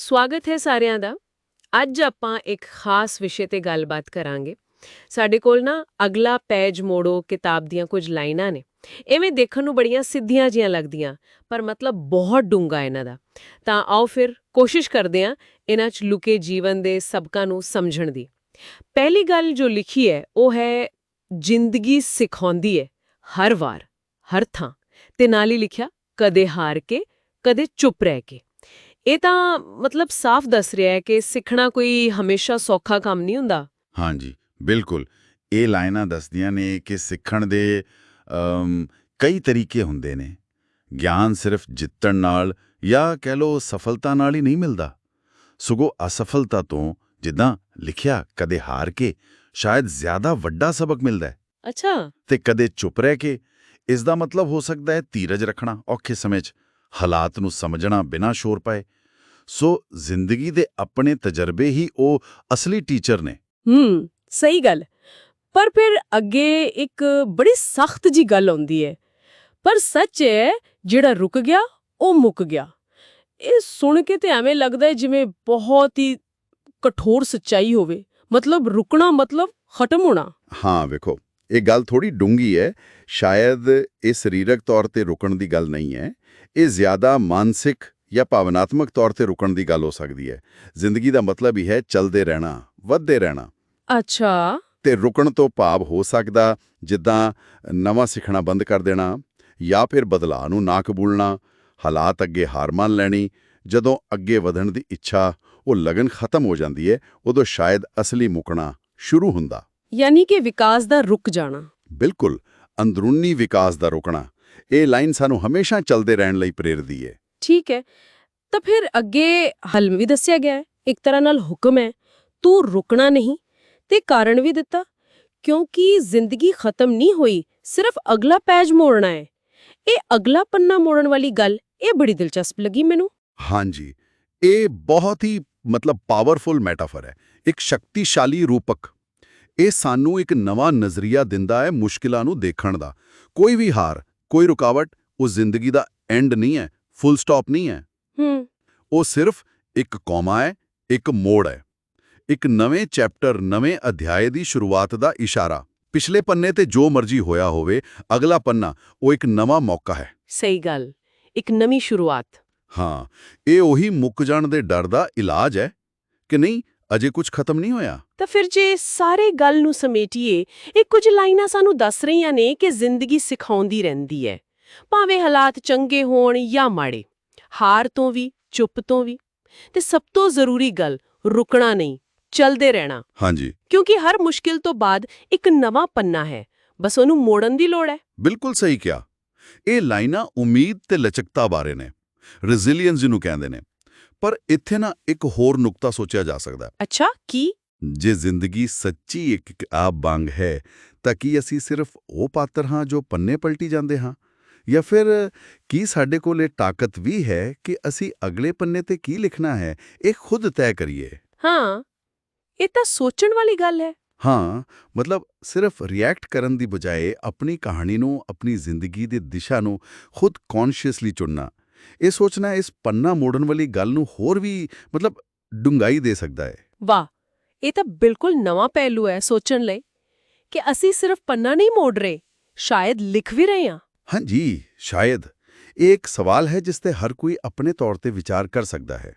ਸਵਾਗਤ ਹੈ ਸਾਰਿਆਂ ਦਾ। ਅੱਜ ਆਪਾਂ ਇੱਕ ਖਾਸ ਵਿਸ਼ੇ ਤੇ ਗੱਲਬਾਤ ਕਰਾਂਗੇ। ਸਾਡੇ ਕੋਲ ਨਾ ਅਗਲਾ ਪੈਜ ਮੋੜੋ, ਕਿਤਾਬ ਦੀਆਂ ਕੁਝ ਲਾਈਨਾਂ ਨੇ। ਐਵੇਂ ਦੇਖਣ ਨੂੰ ਬੜੀਆਂ ਸਿੱਧੀਆਂ ਜੀਆਂ ਲੱਗਦੀਆਂ, ਪਰ ਮਤਲਬ ਬਹੁਤ ਡੂੰਘਾ ਇਹਨਾਂ ਦਾ। ਤਾਂ ਆਓ ਫਿਰ ਕੋਸ਼ਿਸ਼ ਕਰਦੇ ਹਾਂ ਇਹਨਾਂ 'ਚ ਲੁਕੇ ਜੀਵਨ ਦੇ ਸਬਕਾਂ ਨੂੰ ਸਮਝਣ ਦੀ। ਪਹਿਲੀ ਗੱਲ ਜੋ ਲਿਖੀ ਹੈ, ਉਹ ਹੈ, ਜ਼ਿੰਦਗੀ ਸਿਖਾਉਂਦੀ ਹੈ, ਹਰ ਵਾਰ, ਹਰ ਥਾਂ। ਤੇ ਨਾਲ ਹੀ ਲਿਖਿਆ, ਕਦੇ ਹਾਰ ਕੇ, ਕਦੇ ਚੁੱਪ ਰਹਿ ਕੇ। ਇਹ ਤਾਂ ਮਤਲਬ ਸਾਫ਼ ਦੱਸ ਰਿਹਾ ਹੈ ਕਿ ਸਿੱਖਣਾ ਕੋਈ ਹਮੇਸ਼ਾ ਸੌਖਾ ਕੰਮ ਨਹੀਂ ਹੁੰਦਾ। ਹਾਂਜੀ ਬਿਲਕੁਲ। ਇਹ ਲਾਈਨਾਂ ਦੱਸਦੀਆਂ ਨੇ ਕਿ ਸਿੱਖਣ ਦੇ ਕਈ ਤਰੀਕੇ ਹੁੰਦੇ ਨੇ। ਗਿਆਨ ਸਿਰਫ ਜਿੱਤਣ ਨਾਲ ਜਾਂ ਕਹਿ ਲੋ ਸਫਲਤਾ ਨਾਲ ਹੀ ਨਹੀਂ ਮਿਲਦਾ। ਸਗੋਂ ਅਸਫਲਤਾ ਤੋਂ ਜਿੱਦਾਂ ਲਿਖਿਆ ਕਦੇ ਹਾਰ ਕੇ ਸ਼ਾਇਦ ਜ਼ਿਆਦਾ ਵੱਡਾ ਸਬਕ ਮਿਲਦਾ ਹੈ। ਅੱਛਾ। ਤੇ ਕਦੇ ਚੁੱਪ ਰਹਿ ਕੇ ਇਸ ਦਾ ਮਤਲਬ ਹੋ ਸਕਦਾ ਹੈ ਧੀਰਜ ਰੱਖਣਾ ਔਖੇ ਸਮੇਂ 'ਚ। ਹਾਲਾਤ ਨੂੰ ਸਮਝਣਾ ਬਿਨਾਂ ਸ਼ੋਰ ਪਾਏ। ਸੋ ਜ਼ਿੰਦਗੀ ਦੇ ਆਪਣੇ ਤਜਰਬੇ ਹੀ ਉਹ ਅਸਲੀ ਟੀਚਰ ਨੇ। ਹੂੰ ਸਹੀ ਗੱਲ। ਪਰ ਫਿਰ ਅੱਗੇ ਇੱਕ ਬੜੀ ਸਖਤ ਜੀ ਗੱਲ ਆਉਂਦੀ ਹੈ ਪਰ ਸੱਚ ਹੈ ਜਿਹੜਾ ਰੁਕ ਗਿਆ ਉਹ ਮੁੱਕ ਗਿਆ। ਇਹ ਸੁਣ ਕੇ ਤੇ ਐਵੇਂ ਲੱਗਦਾ ਹੈ ਜਿਵੇਂ ਬਹੁਤ ਹੀ ਕਠੋਰ ਸੱਚਾਈ ਹੋਵੇ। ਮਤਲਬ ਰੁਕਣਾ ਮਤਲਬ ਖਤਮ ਹੋਣਾ। ਹਾਂ ਵੇਖੋ ਇਹ ਗੱਲ ਥੋੜੀ ਡੂੰਗੀ ਹੈ ਸ਼ਾਇਦ ਇਹ ਸਰੀਰਕ ਤੌਰ ਤੇ ਰੁਕਣ ਦੀ ਗੱਲ ਨਹੀਂ ਹੈ ਇਹ ਜ਼ਿਆਦਾ ਮਾਨਸਿਕ ਜਾਂ ਭਾਵਨਾਤਮਕ ਤੌਰ ਤੇ ਰੁਕਣ ਦੀ ਗੱਲ ਹੋ ਸਕਦੀ ਹੈ। ਜ਼ਿੰਦਗੀ ਦਾ ਮਤਲਬ ਹੀ ਹੈ ਚੱਲਦੇ ਰਹਿਣਾ ਵੱਧਦੇ ਰਹਿਣਾ। ਅੱਛਾ। ਤੇ ਰੁਕਣ ਤੋਂ ਭਾਵ ਹੋ ਸਕਦਾ ਜਿੱਦਾਂ ਨਵਾਂ ਸਿੱਖਣਾ ਬੰਦ ਕਰ ਦੇਣਾ ਜਾਂ ਫਿਰ ਬਦਲਾਅ ਨੂੰ ਨਾ ਕਬੂਲਣਾ ਹਾਲਾਤ ਅੱਗੇ ਹਾਰ ਮੰਨ ਲੈਣੀ ਜਦੋਂ ਅੱਗੇ ਵਧਣ ਦੀ ਇੱਛਾ ਉਹ ਲਗਨ ਖਤਮ ਹੋ ਜਾਂਦੀ ਹੈ ਉਦੋਂ ਸ਼ਾਇਦ ਅਸਲੀ ਮੁਕਣਾ ਸ਼ੁਰੂ ਹੁੰਦਾ। ਯਾਨੀ ਕਿ ਵਿਕਾਸ ਦਾ ਰੁਕ ਜਾਣਾ। ਬਿਲਕੁਲ ਅੰਦਰੂਨੀ ਵਿਕਾਸ ਦਾ ਰੁਕਣਾ। ਇਹ ਲਾਈਨ ਸਾਨੂੰ ਹਮੇਸ਼ਾ ਚੱਲਦੇ ਰਹਿਣ ਲਈ ਪ੍ਰੇਰਦੀ ਹੈ। ਠੀਕ ਹੈ। ਤਾਂ ਫਿਰ ਅੱਗੇ ਹਲ ਵੀ ਦੱਸਿਆ ਗਿਆ ਹੈ। ਇੱਕ ਤਰ੍ਹਾਂ ਨਾਲ ਹੁਕਮ ਹੈ, ਤੂੰ ਰੁਕਣਾ ਨਹੀਂ ਤੇ ਕਾਰਨ ਵੀ ਦਿੱਤਾ, ਕਿਉਂਕਿ ਜ਼ਿੰਦਗੀ ਖਤਮ ਨਹੀਂ ਹੋਈ, ਸਿਰਫ ਅਗਲਾ ਪੈਜ ਮੋੜਨਾ ਹੈ। ਇਹ ਅਗਲਾ ਪੰਨਾ ਮੋੜਨ ਵਾਲੀ ਗੱਲ, ਇਹ ਬੜੀ ਦਿਲਚਸਪ ਲੱਗੀ ਮੈਨੂੰ। ਹਾਂਜੀ, ਇਹ ਬਹੁਤ ਹੀ ਮਤਲਬ ਪਾਵਰਫੁਲ ਮੈਟਾਫਰ ਹੈ। ਇੱਕ ਸ਼ਕਤੀਸ਼ਾਲੀ ਰੂਪਕ। ਇਹ ਸਾਨੂੰ ਇੱਕ ਨਵਾਂ ਨਜ਼ਰੀਆ ਦਿੰਦਾ ਹੈ ਮੁਸ਼ਕਿਲਾਂ ਨੂੰ ਦੇਖਣ ਦਾ। ਕੋਈ ਵੀ ਹਾਰ, ਕੋਈ ਰੁਕਾਵਟ, ਉਹ ਜ਼ਿੰਦਗੀ ਦਾ ਐਂਡ ਨਹੀਂ ਹੈ। ਫੁੱਲ ਸਟਾਪ ਨਹੀਂ ਹੈ। ਹੂੰ। ਉਹ ਸਿਰਫ ਇੱਕ ਕੌਮਾ ਹੈ ਇੱਕ ਮੋੜ ਹੈ। ਇੱਕ ਨਵੇਂ ਚੈਪਟਰ ਨਵੇਂ ਅਧਿਆਏ ਦੀ ਸ਼ੁਰੂਆਤ ਦਾ ਇਸ਼ਾਰਾ। ਪਿਛਲੇ ਪੰਨੇ ਤੇ ਜੋ ਮਰਜ਼ੀ ਹੋਇਆ ਹੋਵੇ ਅਗਲਾ ਪੰਨਾ ਉਹ ਇੱਕ ਨਵਾਂ ਮੌਕਾ ਹੈ। ਸਹੀ ਗੱਲ। ਇੱਕ ਨਵੀਂ ਸ਼ੁਰੂਆਤ। ਹਾਂ ਇਹ ਉਹੀ ਮੁੱਕ ਜਾਣ ਦੇ ਡਰ ਦਾ ਇਲਾਜ ਹੈ ਕਿ ਨਹੀਂ ਅਜੇ ਕੁਝ ਖਤਮ ਨਹੀਂ ਹੋਇਆ? ਤਾਂ ਫਿਰ ਜੇ ਸਾਰੇ ਗੱਲ ਨੂੰ ਸਮੇਟੀਏ ਇਹ ਕੁਝ ਲਾਈਨਾਂ ਸਾਨੂੰ ਦੱਸ ਰਹੀਆਂ ਨੇ ਕਿ ਜ਼ਿੰਦਗੀ ਸਿਖਾਉਂਦੀ ਰਹਿੰਦੀ ਹੈ। ਭਾਵੇਂ ਹਾਲਾਤ ਚੰਗੇ ਹੋਣ ਜਾਂ ਮਾੜੇ ਹਾਰ ਤੋਂ ਵੀ ਚੁੱਪ ਤੋਂ ਵੀ ਤੇ ਸਭ ਤੋਂ ਜ਼ਰੂਰੀ ਗੱਲ ਰੁਕਣਾ ਨਹੀਂ ਚੱਲਦੇ ਰਹਿਣਾ। ਹਾਂਜੀ। ਕਿਉਂਕਿ ਹਰ ਮੁਸ਼ਕਿਲ ਤੋਂ ਬਾਅਦ ਇੱਕ ਨਵਾਂ ਪੰਨਾ ਹੈ ਬਸ ਉਹਨੂੰ ਮੋੜਨ ਦੀ ਲੋੜ ਹੈ। ਬਿਲਕੁਲ ਸਹੀ ਕਿਹਾ। ਇਹ ਲਾਈਨਾਂ ਉਮੀਦ ਤੇ ਲਚਕਤਾ ਬਾਰੇ ਨੇ ਰੈਜ਼ਿਲੀਅੰਸ ਜਿਹਨੂੰ ਕਹਿੰਦੇ ਨੇ ਪਰ ਇੱਥੇ ਨਾ ਇੱਕ ਹੋਰ ਨੁਕਤਾ ਸੋਚਿਆ ਜਾ ਸਕਦਾ। ਅੱਛਾ ਕੀ? ਜੇ ਜ਼ਿੰਦਗੀ ਸੱਚੀ ਇੱਕ ਕਿਤਾਬ ਵਾਂਗ ਹੈ ਤਾਂ ਕੀ ਅਸੀਂ ਸਿਰਫ ਉਹ ਪਾਤਰ ਹਾਂ ਜੋ ਪੰਨੇ ਪਲਟੀ ਜਾਂਦੇ ਹਾਂ? ਜਾਂ ਫਿਰ ਕੀ ਸਾਡੇ ਕੋਲ ਇਹ ਤਾਕਤ ਵੀ ਹੈ ਕਿ ਅਸੀਂ ਅਗਲੇ ਪੰਨੇ ਤੇ ਕੀ ਲਿਖਣਾ ਹੈ ਇਹ ਖੁਦ ਤੈਅ ਕਰੀਏ? ਹਾਂ ਇਹ ਤਾਂ ਸੋਚਣ ਵਾਲੀ ਗੱਲ ਹੈ। ਹਾਂ ਮਤਲਬ ਸਿਰਫ ਰਿਐਕਟ ਕਰਨ ਦੀ ਬਜਾਏ ਆਪਣੀ ਕਹਾਣੀ ਨੂੰ ਆਪਣੀ ਜ਼ਿੰਦਗੀ ਦੀ ਦਿਸ਼ਾ ਨੂੰ ਖੁਦ ਕੌਨਸ਼ੀਅਸਲੀ ਚੁਣਨਾ। ਇਹ ਸੋਚਣਾ ਇਸ ਪੰਨਾ ਮੋੜਨ ਵਾਲੀ ਗੱਲ ਨੂੰ ਹੋਰ ਵੀ ਮਤਲਬ ਡੂੰਘਾਈ ਦੇ ਸਕਦਾ ਹੈ। ਵਾਹ ਇਹ ਤਾਂ ਬਿਲਕੁਲ ਨਵਾਂ ਪਹਿਲੂ ਹੈ ਸੋਚਣ ਲਈ ਕਿ ਅਸੀਂ ਸਿਰਫ ਪੰਨਾ ਨਹੀਂ ਮੋੜ ਰਹੇ ਸ਼ਾਇਦ ਲਿਖ ਵੀ ਰਹੇ ਹਾਂ। ਹਾਂਜੀ ਸ਼ਾਇਦ ਇਹ ਇੱਕ ਸਵਾਲ ਹੈ ਜਿਸ ਤੇ ਹਰ ਕੋਈ ਆਪਣੇ ਤੌਰ ਤੇ ਵਿਚਾਰ ਕਰ ਸਕਦਾ ਹੈ